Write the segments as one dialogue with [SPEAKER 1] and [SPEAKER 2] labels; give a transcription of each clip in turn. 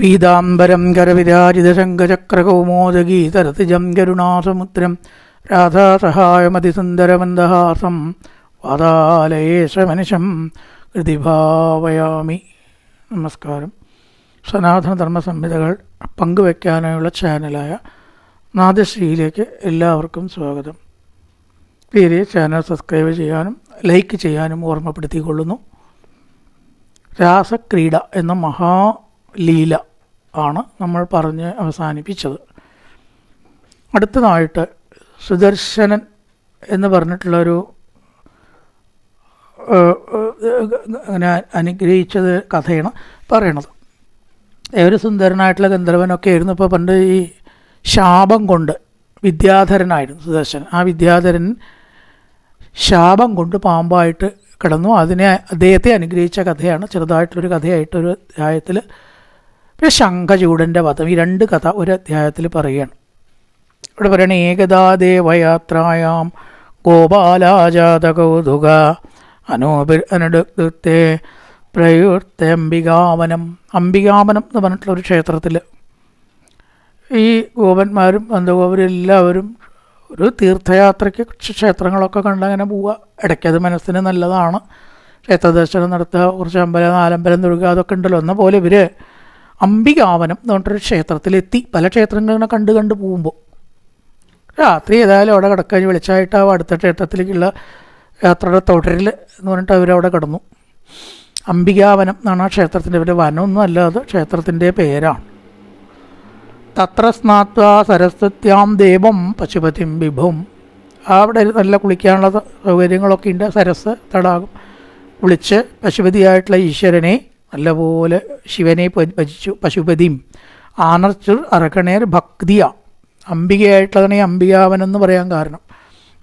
[SPEAKER 1] പീതാംബരം കരവിരാജിതശങ്കചക്രകൗമോദഗീതരതിജം കരുണാസമുദ്രം രാധാസഹായമതിസുന്ദരമന്ദഹാസം വാതാലയേശമനിശം കൃതിഭാവയാമി. നമസ്കാരം. സനാതനധർമ്മ സംഹിതകൾ പങ്കുവയ്ക്കാനായുള്ള ചാനലായ നാദശ്രീയിലേക്ക് എല്ലാവർക്കും സ്വാഗതം. പ്രിയരെ ചാനൽ സബ്സ്ക്രൈബ് ചെയ്യാനും ലൈക്ക് ചെയ്യാനും ഓർമ്മപ്പെടുത്തിക്കൊള്ളുന്നു. രാസക്രീഡ എന്ന മഹാലീല ആണ് നമ്മൾ പറഞ്ഞ് അവസാനിപ്പിച്ചത്. അടുത്തതായിട്ട് സുദർശനൻ എന്ന് പറഞ്ഞിട്ടുള്ളൊരു അങ്ങനെ അനുഗ്രഹിച്ചത് കഥയാണ് പറയണത്. ഒരു സുന്ദരനായിട്ടുള്ള ഗന്ധർവനൊക്കെ ആയിരുന്നു ഇപ്പോൾ പണ്ട് ഈ ശാപം കൊണ്ട് വിദ്യാധരനായിരുന്നു സുദർശൻ. ആ വിദ്യാധരൻ ശാപം കൊണ്ട് പാമ്പായിട്ട് കിടന്നു. അതിനെ അദ്ദേഹത്തെ അനുഗ്രഹിച്ച കഥയാണ്. ചെറുതായിട്ടുള്ളൊരു കഥയായിട്ടൊരു അധ്യായത്തിൽ പിന്നെ ശംഖചൂടന്റെ പദം ഈ രണ്ട് കഥ ഒരു അധ്യായത്തിൽ പറയുകയാണ്. ഇവിടെ പറയണ ഏകദാ ദേവയാത്രായാം ഗോപാലാജാതകൗതുക അനോപി അനുടുത്തെ പ്രയുക്ത അംബികാവനം അംബികാവനം എന്ന് പറഞ്ഞിട്ടുള്ള ഒരു ക്ഷേത്രത്തിൽ ഈ ഗോപന്മാരും നന്ദഗോപരും എല്ലാവരും ഒരു തീർത്ഥയാത്രയ്ക്ക് ക്ഷേത്രങ്ങളൊക്കെ കണ്ട് അങ്ങനെ പോവുക ഇടയ്ക്കത് മനസ്സിന് നല്ലതാണ്. ക്ഷേത്രദർശനം നടത്തുക കുറച്ച് അമ്പലം നാലമ്പലം തൊഴുക അതൊക്കെ ഉണ്ടല്ലോ. എന്ന പോലെ ഇവർ അംബികാവനം എന്ന് പറഞ്ഞിട്ടൊരു ക്ഷേത്രത്തിലെത്തി. പല ക്ഷേത്രങ്ങളിങ്ങനെ കണ്ട് കണ്ട് പോകുമ്പോൾ രാത്രി ഏതായാലും അവിടെ കിടക്കാൻ വെളിച്ചമായിട്ടാവും അടുത്ത ക്ഷേത്രത്തിലേക്കുള്ള യാത്രയുടെ തുടരിൽ എന്ന് പറഞ്ഞിട്ട് അവരവിടെ കിടന്നു. അംബികാവനം എന്നാണ് ആ ക്ഷേത്രത്തിന്റെ പേര്. വനമൊന്നും അല്ലാതെ ക്ഷേത്രത്തിന്റെ പേരാണ്. തത്ര സ്നാത്വ സരസ്വത്യാം ദേവം പശുപതിം വിഭും. അവിടെ നല്ല കുളിക്കാനുള്ള സൗകര്യങ്ങളൊക്കെ ഉണ്ട്. സരസ് തടാകം. കുളിച്ച് പശുപതിയായിട്ടുള്ള ഈശ്വരനെ നല്ലപോലെ ശിവനെ ഭജിച്ചു. പശുപതിയും ആനർച്ചു അറക്കണേർ ഭക്തിയ. അംബികയായിട്ടുള്ളതാണ് ഈ അംബികാവനം എന്ന് പറയാൻ കാരണം.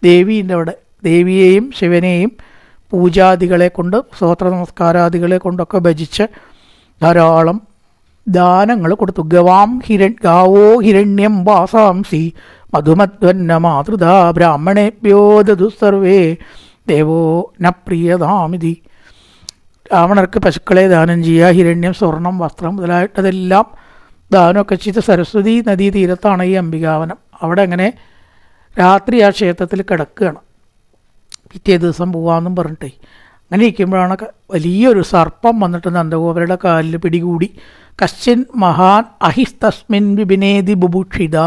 [SPEAKER 1] ദേവീന്റെ അവിടെ. ദേവിയെയും ശിവനെയും പൂജാദികളെ കൊണ്ട് സ്തോത്ര നമസ്കാരാദികളെ കൊണ്ടൊക്കെ ഭജിച്ച് ധാരാളം ദാനങ്ങൾ കൊടുത്തു. ഗവാം ഹിരൺ ഗാവോ ഹിരണ്യം വാസാംസി. മധുമധ്വന്ന മാതൃതാ ബ്രാഹ്മണേഭ്യോ ദുസർവേ ദേവോ ന പ്രിയതാമിതി. രാവണർക്ക് പശുക്കളെ ദാനം ചെയ്യുക ഹിരണ്യം സ്വർണം വസ്ത്രം മുതലായിട്ടതെല്ലാം ദാനമൊക്കെ ചെയ്ത് സരസ്വതി നദീ തീരത്താണ് ഈ അംബികാവനം. അവിടെ അങ്ങനെ രാത്രി ആ ക്ഷേത്രത്തിൽ കിടക്കുകയാണ്. പിറ്റേ ദിവസം പോവാമെന്നും പറഞ്ഞിട്ടേ. അങ്ങനെ ഇരിക്കുമ്പോഴാണ് വലിയൊരു സർപ്പം വന്നിട്ട് നന്ദഗോപരുടെ കാലിൽ പിടികൂടി കശ്ചിൻ മഹാൻ അഹിസ്തസ്മിൻ വിപിനേതി ബുഭുക്ഷിത.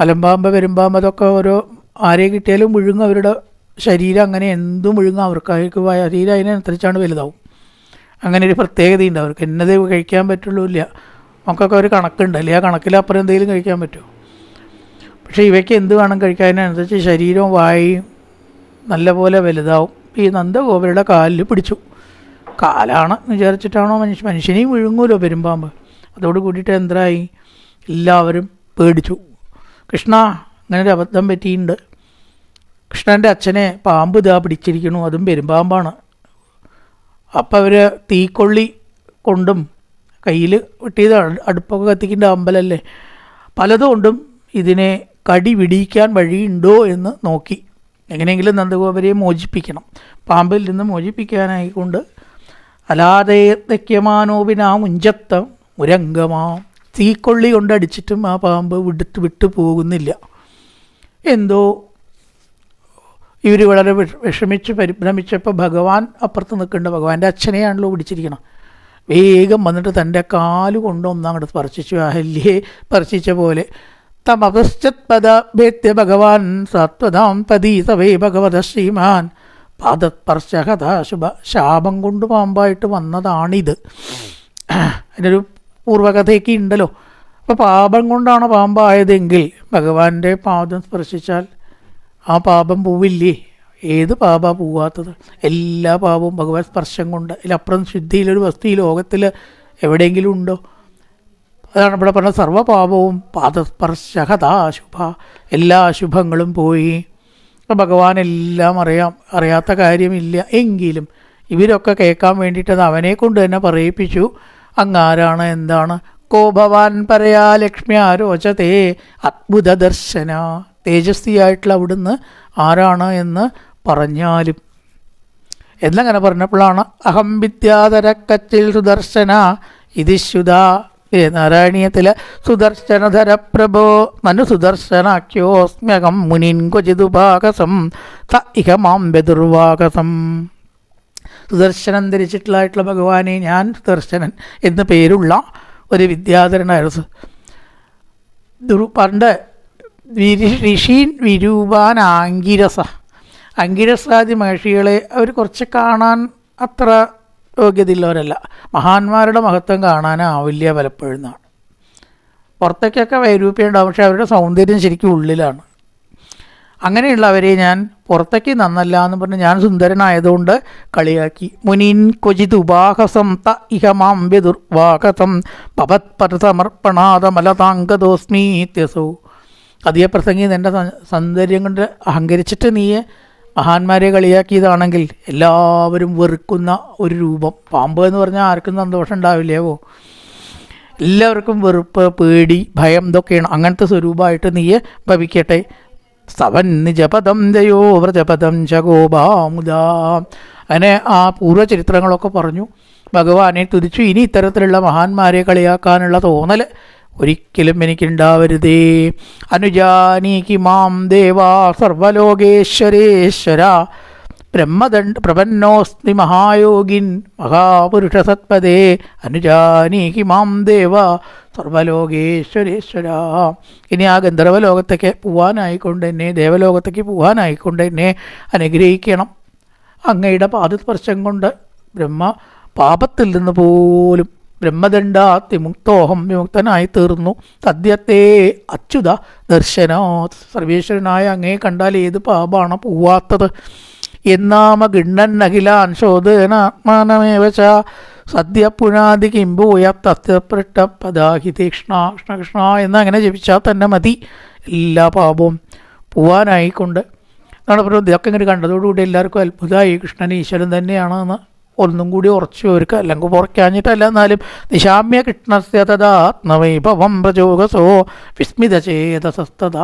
[SPEAKER 1] മലമ്പാമ്പ് പെരുമ്പാമ്പ് അതൊക്കെ ഓരോ ആരെ കിട്ടിയാലും മുഴുങ്ങും അവരുടെ ശരീരം അങ്ങനെ എന്തും മുഴുങ്ങും അവർക്ക് അവർക്ക് ശരീരം അതിനനുസരിച്ചാണ് വലുതാവും. അങ്ങനെ ഒരു പ്രത്യേകതയുണ്ട്. അവർക്ക് എന്നതേ കഴിക്കാൻ പറ്റുള്ളൂ ഇല്ല നമുക്കൊക്കെ ഒരു കണക്കുണ്ട്. അല്ലെങ്കിൽ ആ കണക്കിലപ്പുറം എന്തെങ്കിലും കഴിക്കാൻ പറ്റുമോ? പക്ഷേ ഇവയ്ക്ക് എന്ത് വേണം കഴിക്കാനനുസരിച്ച് ശരീരവും വായയും നല്ലപോലെ വലുതാവും. ഈ നന്ദഗോപരുടെ കാലിൽ പിടിച്ചു. കാലാണ് വിചാരിച്ചിട്ടാണോ മനുഷ്യ? മനുഷ്യനെയും വിഴുങ്ങൂലോ പെരുമ്പാമ്പ്. അതോട് കൂടിയിട്ട് എന്തായി? എല്ലാവരും പേടിച്ചു. കൃഷ്ണ അങ്ങനെ ഒരു അബദ്ധം പറ്റിയിട്ടുണ്ട്. കൃഷ്ണന്റെ അച്ഛനെ പാമ്പ് ഇതാ പിടിച്ചിരിക്കുന്നു അതും പെരുമ്പാമ്പാണ്. അപ്പം അവർ തീക്കൊള്ളി കൊണ്ടും കയ്യിൽ വെട്ടിയത് അടുപ്പൊക്കെ കത്തിക്കേണ്ട അമ്പലല്ലേ? പലതുകൊണ്ടും ഇതിനെ കടി പിടിക്കാൻ വഴിയുണ്ടോ എന്ന് നോക്കി. എങ്ങനെയെങ്കിലും നന്ദഗോപരെ മോചിപ്പിക്കണം. പാമ്പിൽ നിന്ന് മോചിപ്പിക്കാനായിക്കൊണ്ട് അലാതയത്തയ്യമാനോപിനാ മുഞ്ചത്തം ഒരംഗമാ തീക്കൊള്ളി കൊണ്ടടിച്ചിട്ടും ആ പാമ്പ് വിടുത്ത് വിട്ടു പോകുന്നില്ല. എന്തോ ഇവർ വളരെ വിഷ- വിഷമിച്ച് പരിഭ്രമിച്ചപ്പോൾ ഭഗവാൻ അപ്പുറത്ത് നിൽക്കേണ്ട. ഭഗവാന്റെ അച്ഛനെയാണല്ലോ പിടിച്ചിരിക്കണം. വേഗം വന്നിട്ട് തന്റെ കാൽ കൊണ്ട് ഒന്നങ്ങോട്ട് സ്പർശിച്ചു. അഹല്യെ സ്പർശിച്ച പോലെ. തമപശ്ചത്പദേത്യ ഭഗവാൻ സത്വതാം പതി സവേ ഭഗവത ശ്രീമാൻ. പാദസ്പർശകഥാശുഭ ശാപം കൊണ്ട് പാമ്പായിട്ട് വന്നതാണിത്. അതിനൊരു പൂർവകഥയൊക്കെ ഉണ്ടല്ലോ. അപ്പോൾ പാപം കൊണ്ടാണ് പാമ്പായതെങ്കിൽ ഭഗവാന്റെ പാദം സ്പർശിച്ചാൽ ആ പാപം പോവില്ലേ? ഏത് പാപ പോവാത്തത്? എല്ലാ പാപവും ഭഗവത് സ്പർശം കൊണ്ട് അതിലപ്പുറം ശുദ്ധിയിലൊരു വസ്തു ഈ ലോകത്തിൽ എവിടെയെങ്കിലും ഉണ്ടോ? അതാണ് ഇവിടെ പറഞ്ഞ സർവപാപവും പാദസ്പർശകഥാശുഭ എല്ലാ അശുഭങ്ങളും പോയി. ഭഗവാൻ എല്ലാം അറിയാം. അറിയാത്ത കാര്യമില്ല. എങ്കിലും ഇവരൊക്കെ കേൾക്കാൻ വേണ്ടിയിട്ട് അത് അവനെ കൊണ്ട് തന്നെ പറയിപ്പിച്ചു. അങ്ങാരാണ്? എന്താണ്? കോ ഭവാൻ പരയാ ലക്ഷ്മി ആരോചതേ അത്ഭുത ദർശന. തേജസ്വിയായിട്ടുള്ള അവിടുന്ന് ആരാണ് എന്ന് പറഞ്ഞാലും. എന്നങ്ങനെ പറഞ്ഞപ്പോഴാണ് അഹം വിദ്യാധരക്കച്ചിൽ സുദർശന ഇതിശുത ഏ നാരായണീയത്തിലെ സുദർശനധര പ്രഭോ മനു സുദർശനാഖ്യോസ്മ്യകം മുനിൻ ക്വചിതുപാകസം ത ഇഹ മാം ബെതുർവാകസം സുദർശനം ധരിച്ചിട്ടുള്ളതായിട്ടുള്ള ഭഗവാനെ ഞാൻ സുദർശനൻ എന്ന് പേരുള്ള ഒരു വിദ്യാധരനായിരുന്നു. ദുർ പണ്ട് ഋഷീൻ വിരൂപാൻ ആങ്കിരസ. അങ്കിരസാദി മഹർഷികളെ അവർ കുറച്ച് കാണാൻ അത്ര യോഗ്യതയുള്ളവരല്ല. മഹാന്മാരുടെ മഹത്വം കാണാനാവില്ല പലപ്പോഴും എന്നാണ് പുറത്തേക്കൊക്കെ വൈരൂപ്യം ഉണ്ടാവും പക്ഷെ അവരുടെ സൗന്ദര്യം ശരിക്കും ഉള്ളിലാണ്. അങ്ങനെയുള്ളവരെ ഞാൻ പുറത്തേക്ക് നന്നല്ല എന്ന് പറഞ്ഞ് ഞാൻ സുന്ദരനായതുകൊണ്ട് കളിയാക്കി. മുനിൻ ക്വചിത് ഉപാഹസം ത ഇഹമാം മാം ദുർവാഹസം പരസമർപ്പണാതമലതാങ്കദോസ്മീത്യസോ പ്രസംഗി നിന്റെ സൗന്ദര്യം കൊണ്ട് അഹങ്കരിച്ചിട്ട് നീ മഹാന്മാരെ കളിയാക്കിയതാണെങ്കിൽ എല്ലാവരും വെറുക്കുന്ന ഒരു രൂപം. പാമ്പ് എന്ന് പറഞ്ഞാൽ ആർക്കും സന്തോഷം ഉണ്ടാവില്ലേവോ എല്ലാവർക്കും വെറുപ്പ് പേടി ഭയം ഇതൊക്കെയാണ്. അങ്ങനത്തെ സ്വരൂപമായിട്ട് നീ ഭവിക്കട്ടെ. സവൻ നിജപദം ജയോ വ്രജപദം ചകോപാമുദാ അങ്ങനെ ആ പൂർവചരിത്രങ്ങളൊക്കെ പറഞ്ഞു. ഭഗവാനെ തുതിച്ചു. ഇനി ഇത്തരത്തിലുള്ള മഹാന്മാരെ കളിയാക്കാനുള്ള തോന്നൽ ഒരിക്കലും എനിക്കുണ്ടാവരുതേ. അനുജാനീകി മാം ദേവാ സർവലോകേശ്വരേശ്വര. ബ്രഹ്മദണ്ഡ പ്രപന്നോസ്തി മഹായോഗിൻ മഹാപുരുഷ സത്പദേ. അനുജാനീകി മാം ദേവ സർവലോകേശ്വരേശ്വര. ഇനി ആ ഗന്ധർവലോകത്തേക്ക് പോവാനായിക്കൊണ്ട് എന്നെ ദേവലോകത്തേക്ക് പോവാനായിക്കൊണ്ട് എന്നെ അനുഗ്രഹിക്കണം. അങ്ങയുടെ പാദസ്പർശം കൊണ്ട് ബ്രഹ്മ പാപത്തിൽ നിന്ന് പോലും ബ്രഹ്മദണ്ഡാത്തി മുക്തോഹം വിമുക്തനായി തീർന്നു. സദ്യത്തെ അച്യുത ദർശനോ സർവേശ്വരനായ അങ്ങേ കണ്ടാൽ ഏത് പാപാണ് പോവാത്തത്? എന്നാമ ഗിണ്ണൻ അഖിലാൻ ശോധനാത്മാനമേവ ച. സദ്യ പുനാതി കിംബൂയ തത്യപ്രട്ട പദാഹി തീക്ഷ്ണ കൃഷ്ണ കൃഷ്ണ എന്നങ്ങനെ ജപിച്ചാൽ തന്നെ മതി എല്ലാ പാപവും പോവാനായിക്കൊണ്ട്. എന്നാണ് പറഞ്ഞത് ഇതൊക്കെ ഇങ്ങനെ കണ്ടതോടുകൂടി എല്ലാവർക്കും അത്ഭുതമായി. കൃഷ്ണൻ ഈശ്വരൻ തന്നെയാണെന്ന് ഒന്നും കൂടി ഉറച്ചു ഒരുക്കുക അല്ലെങ്കിൽ ഉറക്കാഞ്ഞിട്ടല്ല എന്നാലും നിശാമ്യ കൃഷ്ണസ്യ തഥാത്മവൈഭവം പ്രചോകസോ വിസ്മിത ചേതസസ്തത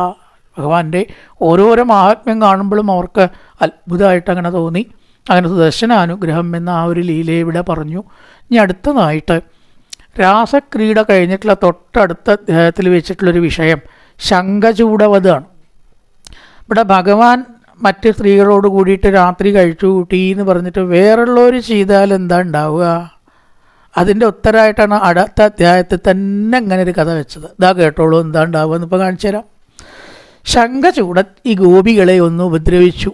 [SPEAKER 1] ഭഗവാന്റെ ഓരോരോ മഹാത്മ്യം കാണുമ്പോഴും അവർക്ക് അത്ഭുതമായിട്ട് അങ്ങനെ തോന്നി. അങ്ങനെ സുദർശനാനുഗ്രഹം എന്ന ആ ഒരു ലീല ഇവിടെ പറഞ്ഞു. ഇനി അടുത്തതായിട്ട് രാസക്രീഡ കഴിഞ്ഞിട്ടുള്ള തൊട്ടടുത്ത അധ്യായത്തിൽ വെച്ചിട്ടുള്ളൊരു വിഷയം ശങ്കചൂടവതാണ് ഇവിടെ ഭഗവാൻ മറ്റ് സ്ത്രീകളോട് കൂടിയിട്ട് രാത്രി കഴിച്ചു കൂട്ടി എന്ന് പറഞ്ഞിട്ട് വേറുള്ളവർ ചെയ്താൽ എന്താ ഉണ്ടാവുക? അതിന്റെ ഉത്തരമായിട്ടാണ് അടുത്ത അധ്യായത്തിൽ തന്നെ അങ്ങനെ ഒരു കഥ വെച്ചത്. ഇതാ കേട്ടോളൂ എന്താ ഉണ്ടാവുക എന്നിപ്പോൾ കാണിച്ചു തരാം. ശങ്കചൂട ഈ ഗോപികളെ ഒന്ന് ഉപദ്രവിച്ചു.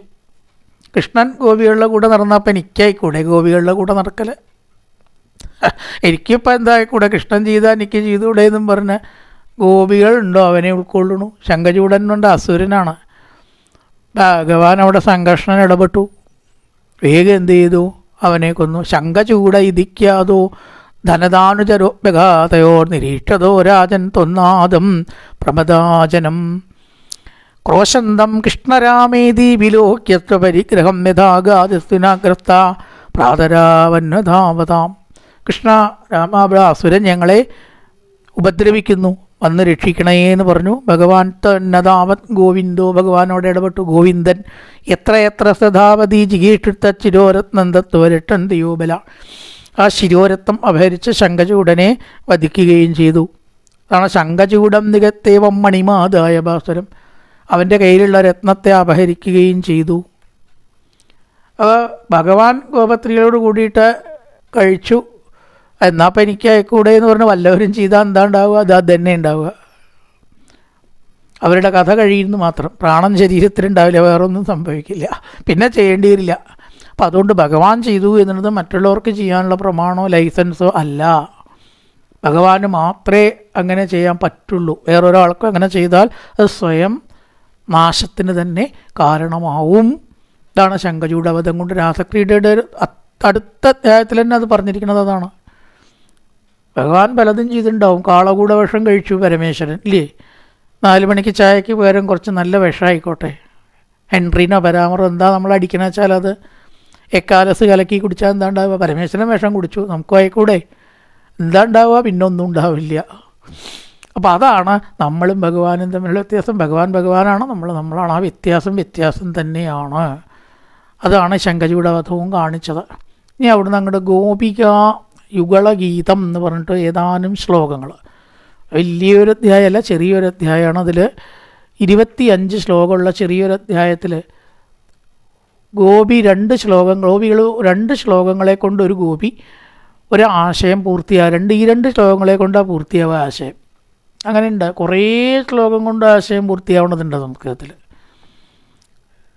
[SPEAKER 1] കൃഷ്ണൻ ഗോപികളുടെ കൂടെ നടന്നപ്പോൾ എനിക്കായിക്കൂടെ ഗോപികളുടെ കൂടെ നടക്കൽ എനിക്കിപ്പോൾ എന്തായിക്കൂടെ കൃഷ്ണൻ ചെയ്താൽ എനിക്ക് ചെയ്തുകൂടെ എന്നും പറഞ്ഞ് ഗോപികളുണ്ടോ അവനെ ഉൾക്കൊള്ളണു. ശങ്കചൂടൻ കൊണ്ട് അസുരനാണ്. ഭഗവാൻ അവിടെ സംഘർഷണം ഇടപെട്ടു. വേഗം എന്ത് ചെയ്തു? അവനെ കൊന്നു. ശംഖചൂട ഇരിക്കാതോ ധനദാനുചരോപ്യഘാതയോ നിരീക്ഷതോ രാജൻ തൊന്നാദം പ്രമദാചനം ക്രോശന്തം കൃഷ്ണരാമേതി വിലോക്യത്വ പരിഗ്രഹം യഥാഗാതിസ്തുനാഗ്രസ്ത പ്രാതരാവന്നതാവതാം കൃഷ്ണ രാമാബ്രാസുരൻ ഞങ്ങളെ ഉപദ്രവിക്കുന്നു. വന്ന് രക്ഷിക്കണേ എന്ന് പറഞ്ഞു. ഭഗവാൻ തന്നതാവത് ഗോവിന്ദോ ഭഗവാനോട് ഇടപെട്ടു. ഗോവിന്ദൻ എത്ര എത്ര സദാവതി ജിഗീഷിത്ത ചിരോരത്നന്തത്വരട്ടൻ ദിയോബല ആ ശിരോരത്നം അപഹരിച്ച് ശങ്കചൂടനെ വധിക്കുകയും ചെയ്തു. അതാണ് ശങ്കചൂടം നികത്തേവം മണിമാതായ ഭാസുരം അവന്റെ കയ്യിലുള്ള രത്നത്തെ അപഹരിക്കുകയും ചെയ്തു. അപ്പോൾ ഭഗവാൻ ഗോപത്രികളോട് കൂടിയിട്ട് കഴിച്ചു. എന്നാൽ അപ്പം എനിക്ക് അയക്കൂടെ എന്ന് പറഞ്ഞ് വല്ലവരും ചെയ്താൽ എന്താ ഉണ്ടാവുക അത് അത് തന്നെ ഉണ്ടാവുക. അവരുടെ കഥ കഴിയുന്നു മാത്രം. പ്രാണൻ ശരീരത്തിലുണ്ടാവില്ല വേറൊന്നും സംഭവിക്കില്ല. പിന്നെ ചെയ്യേണ്ടി വരില്ല. അപ്പം അതുകൊണ്ട് ഭഗവാൻ ചെയ്തു എന്നുള്ളത് മറ്റുള്ളവർക്ക് ചെയ്യാനുള്ള പ്രമാണോ ലൈസൻസോ അല്ല. ഭഗവാന് മാത്രമേ അങ്ങനെ ചെയ്യാൻ പറ്റുള്ളൂ. വേറൊരാൾക്കും അങ്ങനെ ചെയ്താൽ അത് സ്വയം നാശത്തിന് തന്നെ കാരണമാവും. ഇതാണ് ശങ്കചൂടവധം കൊണ്ട് രാസക്രീഡയുടെ ഒരു അടുത്ത അധ്യായത്തിൽ തന്നെ അത് പറഞ്ഞിരിക്കുന്നത് അതാണ്. ഭഗവാൻ പലതും ചെയ്തിട്ടുണ്ടാവും. കാളകൂട വിഷം കഴിച്ചു പരമേശ്വരൻ ഇല്ലേ? നാല് മണിക്ക് ചായക്ക് പകരം കുറച്ച് നല്ല വിഷമായിക്കോട്ടെ. ഹെൻറിനോ പരാമറോ എന്താ നമ്മൾ അടിക്കണ വെച്ചാൽ അത്? എക്കാലസ് കലക്കി കുടിച്ചാൽ എന്താ ഉണ്ടാവുക? പരമേശ്വരൻ വിഷം കുടിച്ചു നമുക്കും ആയിക്കൂടെ. എന്താ ഉണ്ടാവുക? പിന്നെ ഒന്നും ഉണ്ടാവില്ല. അപ്പോൾ അതാണ് നമ്മളും ഭഗവാനും തമ്മിലുള്ള വ്യത്യാസം. ഭഗവാൻ ഭഗവാനാണ് നമ്മൾ നമ്മളാണ്. ആ വ്യത്യാസം വ്യത്യാസം തന്നെയാണ്. അതാണ് ശങ്കചൂടവധവും കാണിച്ചത്. ഇനി അവിടുന്ന് അങ്ങോട്ട് ഗോപിക യുഗളഗീതം എന്ന് പറഞ്ഞിട്ട് ഏതാനും ശ്ലോകങ്ങൾ. വലിയൊരു അധ്യായമല്ല ചെറിയൊരു അധ്യായമാണ്. അതിൽ ഇരുപത്തി അഞ്ച് ശ്ലോകമുള്ള ചെറിയൊരു അധ്യായത്തിൽ ഗോപി രണ്ട് ശ്ലോകം ഗോപികൾ രണ്ട് ശ്ലോകങ്ങളെ കൊണ്ട് ഒരു ഗോപി ഒരു ആശയം പൂർത്തിയാകും രണ്ട് ഈ രണ്ട് ശ്ലോകങ്ങളെ കൊണ്ടാണ് പൂർത്തിയാവുക ആശയം. അങ്ങനെയുണ്ട്. കുറേ ശ്ലോകം കൊണ്ട് ആശയം പൂർത്തിയാവുന്നതുണ്ട് സംസ്കൃതത്തിൽ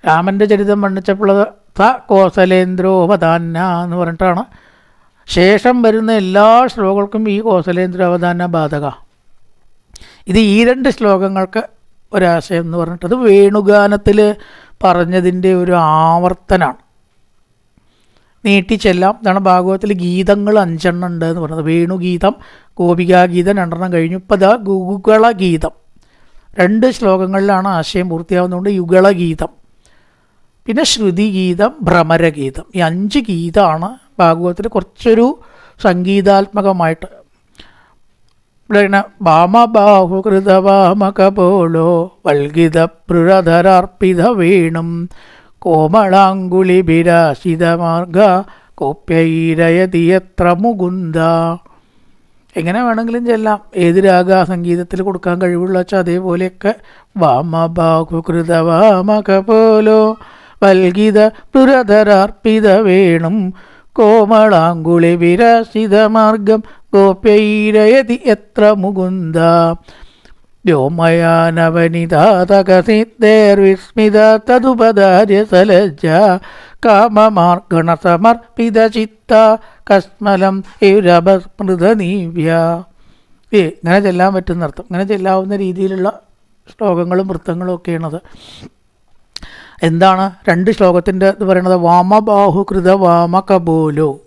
[SPEAKER 1] രാമന്റെ ചരിതം വർണിച്ചപ്പോൾ ത കോസലേന്ദ്രോപദാന എന്ന് പറഞ്ഞിട്ടാണ് ശേഷം വരുന്ന എല്ലാ ശ്ലോകങ്ങൾക്കും ഈ കോസലേന്ദ്ര അവധാന ബാധക. ഇത് ഈ രണ്ട് ശ്ലോകങ്ങൾക്ക് ഒരാശയം എന്ന് പറഞ്ഞിട്ട് അത് വേണുഗാനത്തിൽ പറഞ്ഞതിന്റെ ഒരു ആവർത്തനാണ്. നീട്ടിച്ചെല്ലാം. ഇതാണ് ഭാഗവതത്തിൽ ഗീതങ്ങൾ അഞ്ചെണ്ണം ഉണ്ട് എന്ന് പറയുന്നത് വേണുഗീതം ഗോപികാഗീതം രണ്ടെണ്ണം കഴിഞ്ഞു. ഇപ്പം ഇതാ ഗുഗളഗീതം രണ്ട് ശ്ലോകങ്ങളിലാണ് ആശയം പൂർത്തിയാവുന്നതുകൊണ്ട് യുഗളഗീതം. പിന്നെ ശ്രുതിഗീതം ഭ്രമരഗീതം. ഈ അഞ്ച് ഗീതമാണ് ഭാഗവതത്തിൽ കുറച്ചൊരു സംഗീതാത്മകമായിട്ട്. വാമകപോളോ വൽഗിത പൃഴധരാർപ്പിത വേണും കോമളാങ്കുളി വിരാശിതമാർഗ കോപ്യൈരയതി എത്ര മുകുന്ദ. എങ്ങനെ വേണമെങ്കിലും ചെല്ലാം. ഏത് രാഗ സംഗീതത്തിൽ കൊടുക്കാൻ കഴിവുള്ള വെച്ചാൽ അതേപോലെയൊക്കെ വാമബാഹുകൃത വൽഗിത പുരധരാർപ്പിത വേണും കോമളാങ്കുളി വിരാശിതമാർഗം ഗോപ്യൈരയതി എത്ര മുകുന്ദ. വ്യോമയാനവനിതാതകസിദ്ധേർവിസ്മിത തതുപദാര്യ സലജ കാമമാർഗണസമർപ്പിത ചിത്ത കസ്മലം ഇരപസ്മൃതനീവ്യ ഏ ഇങ്ങനെ ചെല്ലാൻ പറ്റുന്നർത്ഥം. ഇങ്ങനെ ചെല്ലാവുന്ന രീതിയിലുള്ള ശ്ലോകങ്ങളും വൃത്തങ്ങളും ഒക്കെയാണത്. എന്താണ്? രണ്ട് ശ്ലോകത്തിന്റെ ഇത് പറയുന്നത് വാമബാഹുകൃത വാമ കപോലു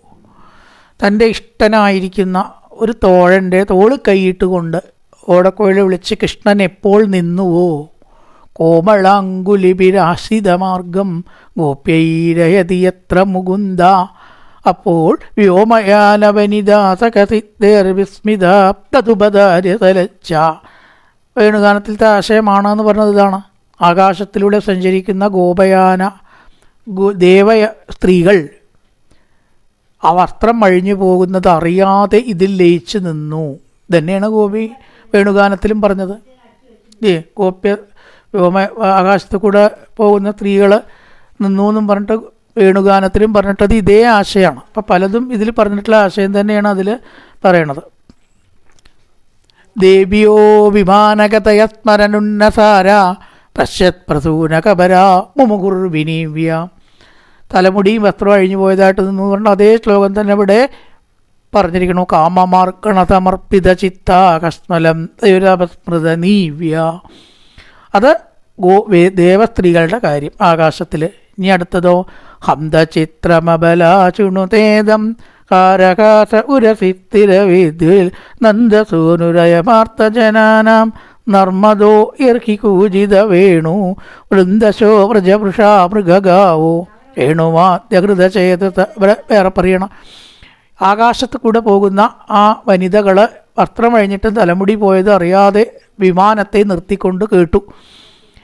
[SPEAKER 1] തന്റെ ഇഷ്ടനായിരിക്കുന്ന ഒരു തോഴന്റെ തോൾ കൈയിട്ടുകൊണ്ട് ഓടക്കോഴി വിളിച്ച് കൃഷ്ണൻ എപ്പോൾ നിന്നുവോ? കോമളാങ്കുലിപിരാശിതമാർഗം ഗോപ്യൈരയതിയത്ര മുകുന്ദ? അപ്പോൾ വ്യോമയാനവനിദാസകസിദ്ധേർ വിസ്മിതാപ്തതുപദാര്യ തലച്ച വേണുഗാനത്തിലത്തെ ആശയമാണെന്ന് പറഞ്ഞത് ഇതാണ്. ആകാശത്തിലൂടെ സഞ്ചരിക്കുന്ന ഗോപയാന ദേവ സ്ത്രീകൾ ആ വസ്ത്രം അഴിഞ്ഞു പോകുന്നത് അറിയാതെ ഇതിൽ ലയിച്ചു നിന്നു. തന്നെയാണ് ഗോപി വേണുഗാനത്തിലും പറഞ്ഞത്. ഏ ഗോപ്യ വ്യോമ ആകാശത്ത് കൂടെ പോകുന്ന സ്ത്രീകൾ നിന്നു എന്നും പറഞ്ഞിട്ട് വേണുഗാനത്തിലും പറഞ്ഞിട്ടത് ഇതേ ആശയമാണ് അപ്പം പലതും ഇതിൽ പറഞ്ഞിട്ടുള്ള ആശയം തന്നെയാണ് അതിൽ പറയണത്. ദേവിയോ വിമാനഗതയ പശ്യത് പ്രസൂനകബര മുമുകുർ വിനീവ്യ. തലമുടിയും വസ്ത്രം അഴിഞ്ഞു പോയതായിട്ട് പറഞ്ഞ അതേ ശ്ലോകം തന്നെ ഇവിടെ പറഞ്ഞിരിക്കണു കാമമാർക്കണതമർപ്പിത ചിത്ത കസ്മലം ദൈവസ്മൃത നീവ്യ. അത് ഗോ ദേവസ്ത്രീകളുടെ കാര്യം ആകാശത്തിൽ ഇനി അടുത്തതോ ഹംദചിത്രമബലാചുണുതേദം കാരകാസ ഉരസിത്തിരവിദ്വിൽ നന്ദസൂനുരയമാർത്തജനാനാം നർമ്മദോ ഇർഹികൂജിത വേണു. വൃന്ദശോ വ്രജവൃഷാ മൃഗഗാവോ. വേണുവാദ്യകൃതചേത വേറെ പറയണം. ആകാശത്ത് കൂടെ പോകുന്ന ആ വനിതകൾ വസ്ത്രം കഴിഞ്ഞിട്ട് തലമുടി പോയത് അറിയാതെ വിമാനത്തെ നിർത്തിക്കൊണ്ട് കേട്ടു.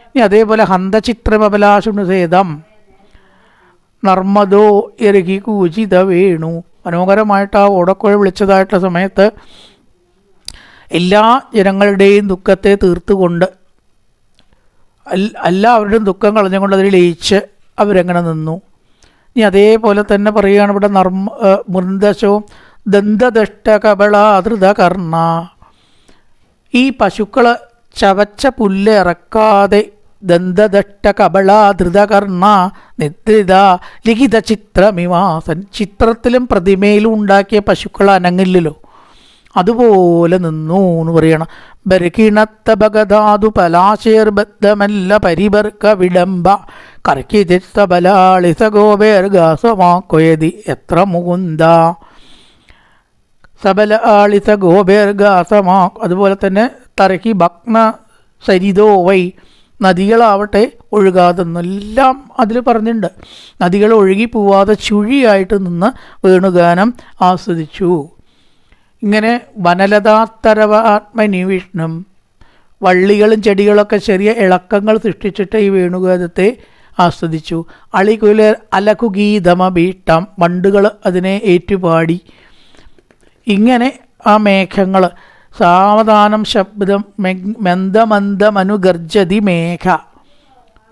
[SPEAKER 1] ഇനി അതേപോലെ ഹന്തചിത്രമബലാശുണുസേതം നർമ്മദോ ഇറുകി കൂചിത വേണു. മനോഹരമായിട്ട് ആ ഓടക്കുഴ വിളിച്ചതായിട്ടുള്ള സമയത്ത് എല്ലാ ജനങ്ങളുടെയും ദുഃഖത്തെ തീർത്തുകൊണ്ട് എല്ലാവരുടെയും ദുഃഖം കളഞ്ഞുകൊണ്ട് അതിൽ ലയിച്ച് അവരെങ്ങനെ നിന്നു. ഇനി അതേപോലെ തന്നെ പറയുകയാണ് ഇവിടെ നർമ്മ മൃന്ദശവും ദന്തദഷ്ട കബളാധൃത കർണ ഈ പശുക്കൾ ചവച്ച പുല്ല് ഇറക്കാതെ ദന്തദഷ്ട കബളാധൃത കർണ നിദ്രിത ലിഖിത ചിത്രമിവാസൻ ചിത്രത്തിലും പ്രതിമയിലും ഉണ്ടാക്കിയ പശുക്കൾ അനങ്ങില്ലല്ലോ. അതുപോലെ നിന്നു എന്ന് പറയണം. ബർക്കിണത്ത ഭഗതാതു പലാശേർബദ്ധമല്ല പരിബർക്ക വിടംബ. കർക്കിതിത്ത ബലാളിസ ഗോപേർഗാസമാക്കൊയതി എത്ര മുകുന്ദ. സബലാളിസ ഗോപേർഗാസമാ അതുപോലെ തന്നെ തറക്കി ഭഗ്ന സരിതോ വൈ നദികളാവട്ടെ ഒഴുകാതെ എല്ലാം അതിൽ പറഞ്ഞിട്ടുണ്ട്. നദികൾ ഒഴുകി പോവാതെ ചുഴിയായിട്ട് നിന്ന് വേണുഗാനം ആസ്വദിച്ചു. ഇങ്ങനെ വനലതാത്തരവ ആത്മനിവിഷ്ണം വള്ളികളും ചെടികളൊക്കെ ചെറിയ ഇളക്കങ്ങൾ സൃഷ്ടിച്ചിട്ട് ഈ വേണുഗാനത്തെ ആസ്വദിച്ചു. അളികുല അലകുഗീതമ ഭീഷ്ടം വണ്ടുകൾ അതിനെ ഏറ്റുപാടി. ഇങ്ങനെ ആ മേഘങ്ങൾ സാവധാനം ശബ്ദം മന്ദമന്ദമനുഗർജതി മേഘ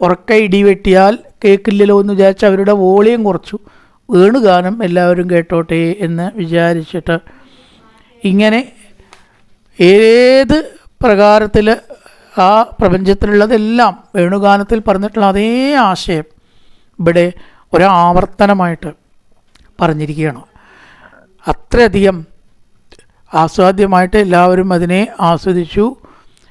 [SPEAKER 1] ഉറക്ക ഇടിവെട്ടിയാൽ കേൾക്കില്ലല്ലോ എന്ന് വിചാരിച്ച് അവരുടെ വോളിയം കുറച്ചു. വേണുഗാനം എല്ലാവരും കേട്ടോട്ടെ എന്ന് വിചാരിച്ചിട്ട് ഇങ്ങനെ ഏത് പ്രകാരത്തിൽ ആ പ്രപഞ്ചത്തിലുള്ളതെല്ലാം വേണുഗാനത്തിൽ പറഞ്ഞിട്ടുള്ള അതേ ആശയം ഇവിടെ ഒരാവർത്തനമായിട്ട് പറഞ്ഞിരിക്കുകയാണ്. അത്രയധികം ആസ്വാദ്യമായിട്ട് എല്ലാവരും അതിനെ ആസ്വദിച്ചു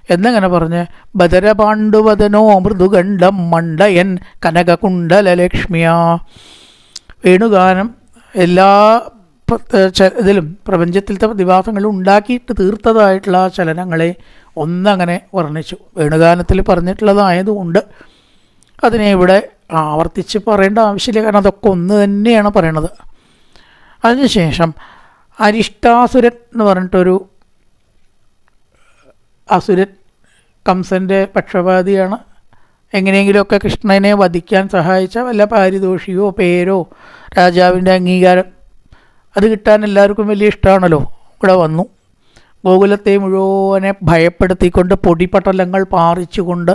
[SPEAKER 1] എന്നങ്ങനെ പറഞ്ഞ് ബദരപാണ്ഡുവദനോ മൃദുഗണ്ഡം മണ്ടയൻ കനകകുണ്ടലലക്ഷ്മിയ വേണുഗാനം എല്ലാ ഇതിലും പ്രപഞ്ചത്തിലത്തെ പ്രതിഭാസങ്ങളും ഉണ്ടാക്കിയിട്ട് തീർത്തതായിട്ടുള്ള ചലനങ്ങളെ ഒന്നങ്ങനെ വർണിച്ചു. വേണുഗാനത്തിൽ പറഞ്ഞിട്ടുള്ളതായതുകൊണ്ട് അതിനെ ഇവിടെ ആവർത്തിച്ച് പറയേണ്ട ആവശ്യമില്ല. കാരണം അതൊക്കെ ഒന്ന് തന്നെയാണ് പറയണത്. അതിനുശേഷം അരിഷ്ടാസുരൻ എന്ന് പറഞ്ഞിട്ടൊരു അസുരൻ കംസന്റെ പക്ഷപാതിയാണ്. എങ്ങനെയെങ്കിലുമൊക്കെ കൃഷ്ണനെ വധിക്കാൻ സഹായിച്ച വല്ല പാരിതോഷിയോ പേരോ രാജാവിന്റെ അംഗീകാരം അത് കിട്ടാൻ എല്ലാവർക്കും വലിയ ഇഷ്ടമാണല്ലോ ഇവിടെ വന്നു. ഗോകുലത്തെ മുഴുവനെ ഭയപ്പെടുത്തിക്കൊണ്ട് പൊടിപടലങ്ങൾ പാറിച്ചുകൊണ്ട്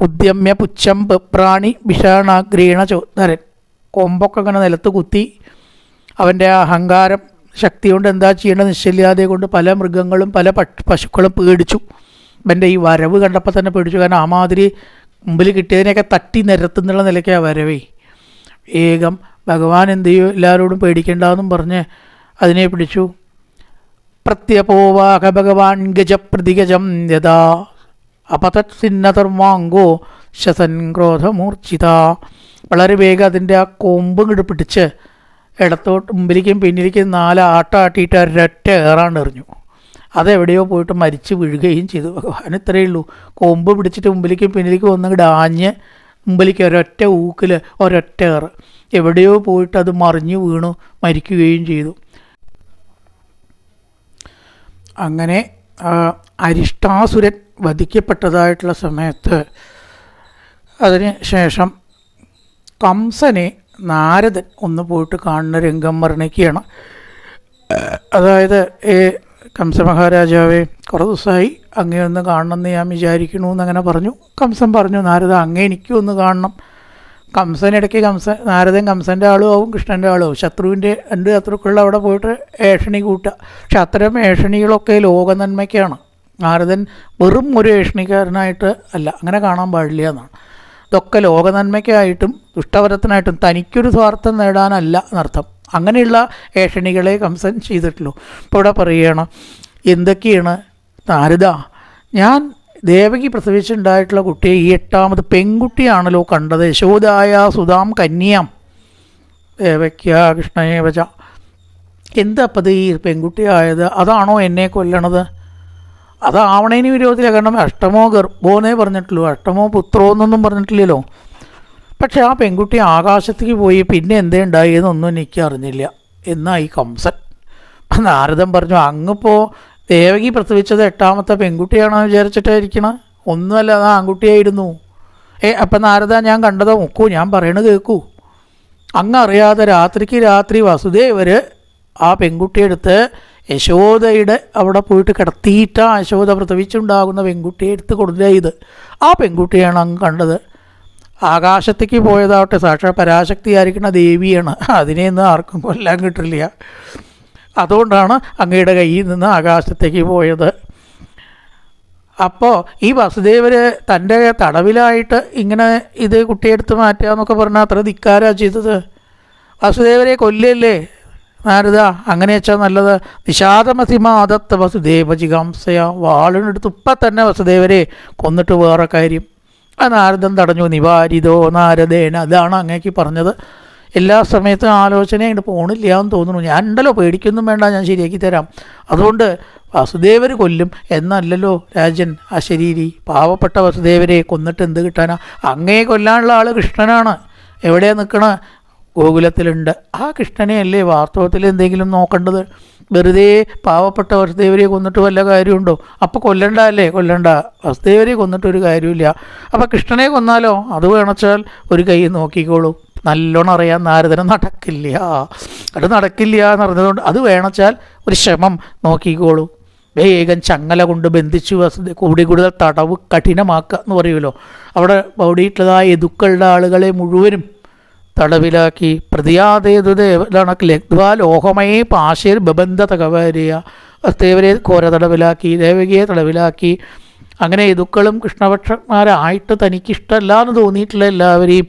[SPEAKER 1] ഉദ്യമ്യ പുച്ഛം പ്രാണി വിഷാണാഗ്രീണ ചോദരൻ കൊമ്പൊക്കെ അങ്ങനെ നിലത്ത് കുത്തി അവന്റെ അഹങ്കാരം ശക്തി കൊണ്ട് എന്താ ചെയ്യേണ്ടത്? നിശ്ചയില്ലാതെ കൊണ്ട് പല മൃഗങ്ങളും പല പശു പശുക്കളും പേടിച്ചു. ഇവന്റെ ഈ വരവ് കണ്ടപ്പോൾ തന്നെ പേടിച്ചു. കാരണം ആ മാതിരി മുമ്പിൽ കിട്ടിയതിനെയൊക്കെ തട്ടി നിരത്തുന്നുള്ള നിലയ്ക്ക് ആ വരവേ. വേഗം ഭഗവാൻ എന്ത് ചെയ്യും? എല്ലാവരോടും പേടിക്കേണ്ടെന്നും പറഞ്ഞ് അതിനെ പിടിച്ചു. പ്രത്യപോവാക ഭഗവാൻ ഗജപ്രതിഗജം യഥാ അപതത് സിന്നതർവാങ്കോ ശസൻ ക്രോധമൂർച്ഛിത. വളരെ വേഗം അതിന്റെ ആ കൊമ്പ് ഇങ്ങോട്ട് പിടിച്ച് ഇടത്തോട്ട് മുമ്പിലേക്കും പിന്നിലേക്കും നാല് ആട്ട ആട്ടിയിട്ട് ഒരൊറ്റ ഏറാണ്ട് എറിഞ്ഞു. അതെവിടെയോ പോയിട്ട് മരിച്ച് വീഴുകയും ചെയ്തു. ഭഗവാൻ ഇത്രയേ ഉള്ളൂ. കൊമ്പ് പിടിച്ചിട്ട് മുമ്പിലേക്കും പിന്നിലേക്കും ഒന്നും ആഞ്ഞ് മുമ്പിലേക്ക് ഒരൊറ്റ ഊക്കിൽ ഒരൊറ്റ ഏറ്. എവിടെയോ പോയിട്ട് അത് മറിഞ്ഞു വീണു മരിക്കുകയും ചെയ്തു. അങ്ങനെ അരിഷ്ടാസുരൻ വധിക്കപ്പെട്ടതായിട്ടുള്ള സമയത്ത് അതിന് ശേഷം കംസനെ നാരദൻ ഒന്ന് പോയിട്ട് കാണുന്ന രംഗം വർണിക്കുകയാണ്. അതായത് ഏ കംസ മഹാരാജാവേ കുറേ ദിവസമായി അങ്ങേ ഒന്ന് കാണണമെന്ന് ഞാൻ വിചാരിക്കണു എന്നങ്ങനെ പറഞ്ഞു. കംസം പറഞ്ഞു നാരദ അങ്ങേ എനിക്കും ഒന്ന് കാണണം. കംസനിടയ്ക്ക് കംസൻ നാരദൻ കംസന്റെ ആളും ആവും കൃഷ്ണന്റെ ആളും ആവും. ശത്രുവിന്റെ രണ്ട് ശത്രുക്കളിൽ അവിടെ പോയിട്ട് ഏഷണി കൂട്ടുക. പക്ഷെ അത്തരം ഏഷണികളൊക്കെ ലോക നന്മയ്ക്കാണ്. നാരദൻ വെറും ഒരു ഏഷണിക്കാരനായിട്ട് അല്ല അങ്ങനെ കാണാൻ പാടില്ല എന്നാണ്. ഇതൊക്കെ ലോക നന്മയ്ക്കായിട്ടും ദുഷ്ടവരത്തിനായിട്ടും തനിക്കൊരു സ്വാർത്ഥം നേടാനല്ല എന്നർത്ഥം. അങ്ങനെയുള്ള ഏഷണികളെ കംസൻ ചെയ്തിട്ടുള്ളൂ. ഇപ്പോൾ ഇവിടെ പറയുകയാണ് എന്തൊക്കെയാണ് നാരദ ഞാൻ ദേവകി പ്രസവിച്ചുണ്ടായിട്ടുള്ള കുട്ടിയെ ഈ എട്ടാമത് പെൺകുട്ടിയാണല്ലോ കണ്ടത്. യശോദായ സുതാം കന്യാം. ദേവക്യ കൃഷ്ണയേവച എന്താ ഈ പെൺകുട്ടിയായത്? അതാണോ എന്നെ കൊല്ലണത്? അതാവണേന് വിരോധത്തില്ല കാരണം അഷ്ടമോ ഗർഭോന്നേ പറഞ്ഞിട്ടുള്ളൂ. അഷ്ടമോ പുത്രോ എന്നൊന്നും പറഞ്ഞിട്ടില്ലല്ലോ. പക്ഷേ ആ പെൺകുട്ടി ആകാശത്തേക്ക് പോയി പിന്നെ എന്തേ ഉണ്ടായെന്നൊന്നും എനിക്ക് അറിഞ്ഞില്ല എന്നാ ഈ കംസൻ. നാരദൻ പറഞ്ഞു അങ്ങിപ്പോൾ ദേവകി പ്രസവിച്ചത് എട്ടാമത്തെ പെൺകുട്ടിയാണോ വിചാരിച്ചിട്ടായിരിക്കണം. ഒന്നുമല്ല അത് ആൺകുട്ടിയായിരുന്നു. ഏ അപ്പം നാരദ ഞാൻ കണ്ടതോ മുക്കൂ ഞാൻ പറയണത് കേൾക്കൂ അങ്ങ് അറിയാതെ രാത്രിക്ക് രാത്രി വസുദേവർ ആ പെൺകുട്ടിയെടുത്ത് യശോദയുടെ അവിടെ പോയിട്ട് കിടത്തിയിട്ടാ യശോദ പ്രസവിച്ചുണ്ടാകുന്ന പെൺകുട്ടിയെ എടുത്ത് കൊടുത്തത് ആ പെൺകുട്ടിയാണ് അങ്ങ് കണ്ടത്. ആകാശത്തേക്ക് പോയതാവട്ടെ സാക്ഷാൽ പരാശക്തിയായിരിക്കുന്ന ദേവിയാണ്. അതിനെയൊന്നും ആർക്കും കൊല്ലാൻ കിട്ടില്ല. അതുകൊണ്ടാണ് അങ്ങയുടെ കയ്യിൽ നിന്ന് ആകാശത്തേക്ക് പോയത്. അപ്പോൾ ഈ വസുദേവർ തന്റെ തടവിലായിട്ട് ഇങ്ങനെ ഇത് കുട്ടിയെടുത്ത് മാറ്റുക എന്നൊക്കെ പറഞ്ഞാൽ അത്ര ധിക്കാരാ ചെയ്തത്. വസുദേവരെ കൊല്ലല്ലേ നാരദ അങ്ങനെ വെച്ചാൽ നല്ലത്. നിഷാദമസിമാദത്ത വസുദേവ ജിഗാംസയ. വാളിനെടുത്ത് ഇപ്പം തന്നെ വസുദേവരെ കൊന്നിട്ട് വേറെ കാര്യം. ആ നാരദൻ തടഞ്ഞു. നിവാരിതോ നാരദേന. അതാണ് അങ്ങേക്ക് പറഞ്ഞത്. എല്ലാ സമയത്തും ആലോചന അങ്ങോട്ട് പോണില്ല എന്ന് തോന്നുന്നു. ഞാൻ ഉണ്ടല്ലോ പേടിക്കൊന്നും വേണ്ട ഞാൻ ശരിയാക്കി തരാം. അതുകൊണ്ട് വസുദേവർ കൊല്ലും. എന്നല്ലല്ലോ രാജൻ അശരീരി പാവപ്പെട്ട വസുദേവരെ കൊന്നിട്ട് എന്ത് കിട്ടാനാ? അങ്ങേ കൊല്ലാനുള്ള ആൾ കൃഷ്ണനാണ്. എവിടെയാണ് നിൽക്കണ ഗോകുലത്തിലുണ്ട്. ആ കൃഷ്ണനെ അല്ലേ വാസ്തവത്തിൽ എന്തെങ്കിലും നോക്കേണ്ടത്? വെറുതെ പാവപ്പെട്ട വസുദേവരെ കൊന്നിട്ട് വല്ല കാര്യമുണ്ടോ? അപ്പോൾ കൊല്ലണ്ട അല്ലേ? കൊല്ലണ്ട. വസുദേവരെ കൊന്നിട്ട് ഒരു കാര്യമില്ല. അപ്പോൾ കൃഷ്ണനെ കൊന്നാലോ? അത് വേണച്ചാൽ ഒരു കൈ നോക്കിക്കോളൂ. നല്ലോണം അറിയാൻ നാരദന് നടക്കില്ല. അത് നടക്കില്ല എന്ന് പറഞ്ഞതുകൊണ്ട് അത് വേണച്ചാൽ ഒരു ശ്രമം നോക്കിക്കോളൂ. വേഗം ചങ്ങല കൊണ്ട് ബന്ധിച്ചു കൂടി കൂടുതൽ തടവ് കഠിനമാക്കുക എന്ന് പറയുമല്ലോ. അവിടെ ഓടിയിട്ടുള്ളതായ എതുക്കളുടെ ആളുകളെ മുഴുവനും തടവിലാക്കി. പ്രതിയാതേതു ദേവണക്ക് ലഗ്ധ്വാ ലോഹമയെ പാശയിൽ ബബന്ധ തകവരിയ. വസ്തേവരെ ഘോര തടവിലാക്കി ദേവകിയെ തടവിലാക്കി. അങ്ങനെ യദുക്കളും കൃഷ്ണപക്ഷന്മാരായിട്ട് തനിക്കിഷ്ടമല്ല എന്ന് തോന്നിയിട്ടുള്ള എല്ലാവരെയും